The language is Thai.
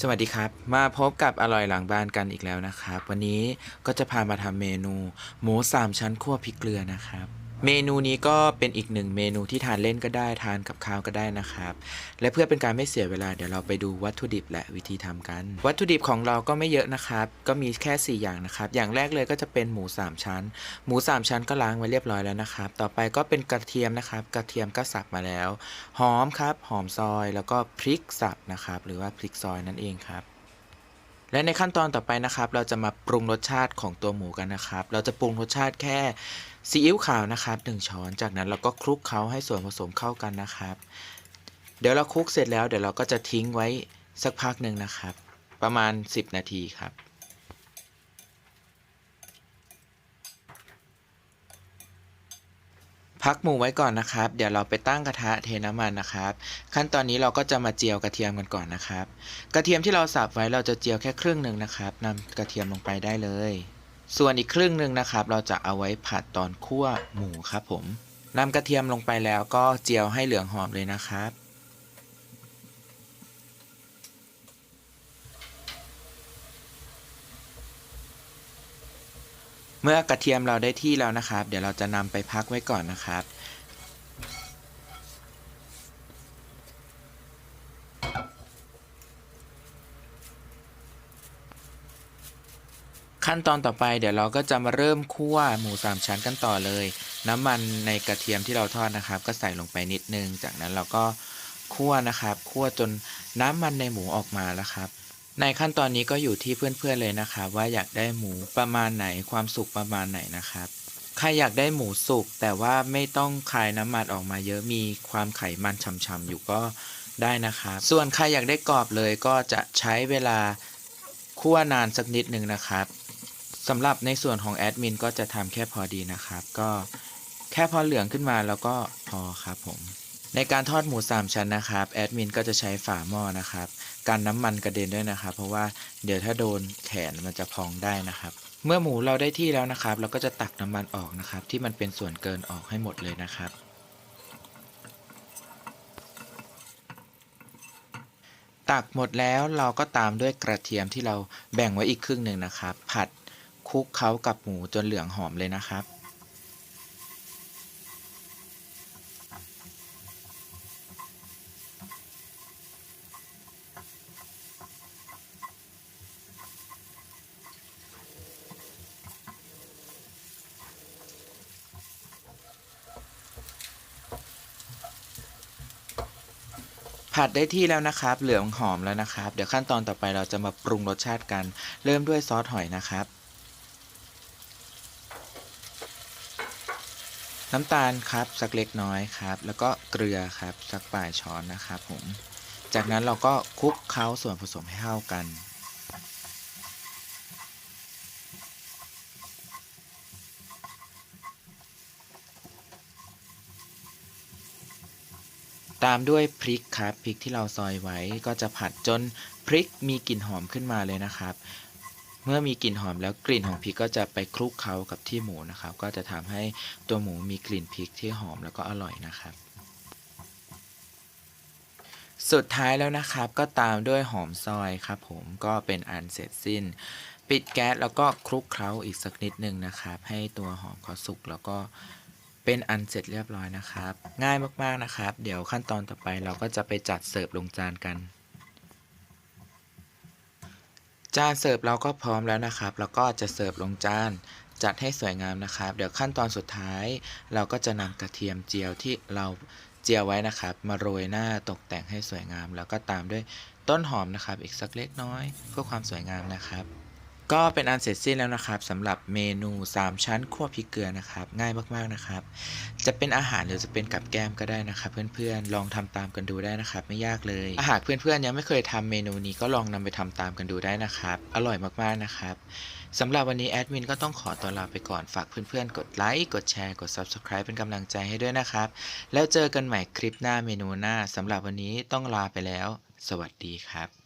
สวัสดีครับ มาพบกับอร่อยหลังบ้านกันอีกแล้วนะครับ วันนี้ก็จะพามาทำเมนู หมูสามชั้นคั่วพริกเกลือนะครับ เมนูนี้ก็เป็นอีกหนึ่งเมนูที่ทานเล่นก็ได้ทานกับข้าวก็ได้นะครับ และเพื่อเป็นการไม่เสียเวลาเดี๋ยวเราไปดูวัตถุดิบและวิธีทำกัน วัตถุดิบของเราก็ไม่เยอะนะครับ ก็มีแค่ 4 อย่างนะครับ อย่างแรกเลยก็จะเป็นหมู 3 ชั้น หมู 3 ชั้นก็ล้างไว้เรียบร้อยแล้วนะครับ ต่อไปก็เป็นกระเทียมนะครับ กระเทียมก็สับมาแล้ว หอมครับ หอมซอย แล้วก็พริกสับนะครับ หรือว่าพริกซอยนั่นเองครับ และในขั้นตอนต่อไปนะครับ เราจะมาปรุงรสชาติของตัวหมูกันนะครับ เราจะปรุงรสชาติแค่ซีอิ๊วขาวนะครับหนึ่งช้อน จากนั้นเราก็คลุกเคล้าให้ส่วนผสมเข้ากันนะครับ เดี๋ยวเราคลุกเสร็จแล้วเดี๋ยวเราก็จะทิ้งไว้สักพักหนึ่งนะครับ ประมาณ 10 นาทีครับ พักหมูไว้ก่อนนะครับ เดี๋ยวเราไปตั้งกระทะเทน้ำมันนะครับ ขั้นตอนนี้เราก็จะมาเจียวกระเทียมกันก่อนนะครับ กระเทียมที่เราสับไว้เราจะเจียวแค่ครึ่งหนึ่งนะครับนำกระเทียมลงไปได้เลย ส่วนอีกครึ่งหนึ่งนะครับ เราจะเอาไว้ผัดตอนคั่วหมูครับผมนำกระเทียมลงไปแล้วก็เจียวให้เหลืองหอมเลยนะครับ เมื่อกระเทียมเราได้ที่แล้วนะครับ เดี๋ยวเราจะนำไปพักไว้ก่อนนะครับ ขั้นตอนต่อไปเดี๋ยวเราก็จะมาเริ่มคั่วหมูสามชั้นกันต่อเลย น้ำมันในกระเทียมที่เราทอดนะครับ ก็ใส่ลงไปนิดนึง จากนั้นเราก็คั่วนะครับ คั่วจนน้ำมันในหมูออกมาแล้วครับ ในขั้นตอนนี้ก็อยู่ที่เพื่อนๆเลยนะครับ ว่าอยากได้หมูประมาณไหนความสุกประมาณไหนนะครับใครอยากได้หมูสุกแต่ว่าไม่ต้องคายน้ำมันออกมาเยอะมีความไขมันฉ่ำๆอยู่ก็ได้นะครับ ส่วนใครอยากได้กรอบเลยก็จะใช้เวลาคั่วนานสักนิดหนึ่งนะครับสำหรับในส่วนของแอดมินก็จะทำแค่พอดีนะครับ ก็แค่พอเหลืองขึ้นมาแล้วก็พอครับผม ในการทอดหมูสามชั้นนะครับแอดมินก็จะใช้ฝาหม้อนะครับการน้ำมันกระเด็นด้วยนะครับ เพราะว่าเดี๋ยวถ้าโดนแขนมันจะพองได้นะครับ เมื่อหมูเราได้ที่แล้วนะครับ เราก็จะตักน้ำมันออกนะครับ ที่มันเป็นส่วนเกินออกให้หมดเลยนะครับ ตักหมดแล้วเราก็ตามด้วยกระเทียมที่เราแบ่งไว้อีกครึ่งหนึ่งนะครับ ผัดคลุกเคล้ากับหมูจนเหลืองหอมเลยนะครับ ผัดได้ที่แล้วนะครับ เหลืองหอมแล้วนะครับ เดี๋ยวขั้นตอนต่อไปเราจะมาปรุงรสชาติกัน เริ่มด้วยซอสหอยนะครับ น้ำตาลครับสักเล็กน้อยครับ แล้วก็เกลือครับสักปลายช้อนนะครับผม จากนั้นเราก็คลุกเคล้าส่วนผสมให้เข้ากัน ตามด้วยพริกครับพริกที่เราซอยไว้ก็จะผัดจนพริกมีกลิ่นหอมขึ้นมาเลยนะครับ เมื่อมีกลิ่นหอมแล้วกลิ่นของพริกก็จะไปคลุกเคล้ากับที่หมูนะครับ ก็จะทำให้ตัวหมูมีกลิ่นพริกที่หอมแล้วก็อร่อยนะครับ สุดท้ายแล้วนะครับก็ตามด้วยหอมซอยครับ ผมก็เป็นอันเสร็จสิ้น ปิดแก๊สแล้วก็คลุกเคล้าอีกสักนิดนึงนะครับ ให้ตัวหอมเขาสุกแล้วก็ เป็นอันเสร็จเรียบร้อยนะครับ ง่ายมากๆนะครับ เดี๋ยวขั้นตอนต่อไปเราก็จะไปจัดเสิร์ฟลงจานกัน จานเสิร์ฟเราก็พร้อมแล้วนะครับ แล้วก็จะเสิร์ฟลงจานจัดให้สวยงามนะครับ เดี๋ยวขั้นตอนสุดท้าย เราก็จะนำกระเทียมเจียวที่เราเจียวไว้นะครับ มาโรยหน้าตกแต่งให้สวยงาม แล้วก็ตามด้วยต้นหอมนะครับ อีกสักเล็กน้อยเพื่อความสวยงามนะครับ ก็เป็นอันเสร็จสิ้นแล้วนะครับสำหรับเมนู 3 ชั้นคั่วพริกเกลือนะครับ ง่ายมากๆนะครับ จะเป็นอาหารหรือจะเป็นกับแก้มก็ได้นะครับ เพื่อนๆลองทำตามกันดูได้นะครับ ไม่ยากเลยหากเพื่อนๆยังไม่เคยทำเมนูนี้ก็ลองนำไปทำตามกันดูได้นะครับ อร่อยมากๆนะครับสำหรับวันนี้แอดมินก็ต้องขอตัวลาไปก่อนฝากเพื่อนๆ กดไลค์กดแชร์กด Subscribe เป็นกำลังใจให้ด้วยนะครับ แล้วเจอกันใหม่คลิปหน้าเมนูหน้าสำหรับวันนี้ต้องลาไปแล้ว สวัสดีครับ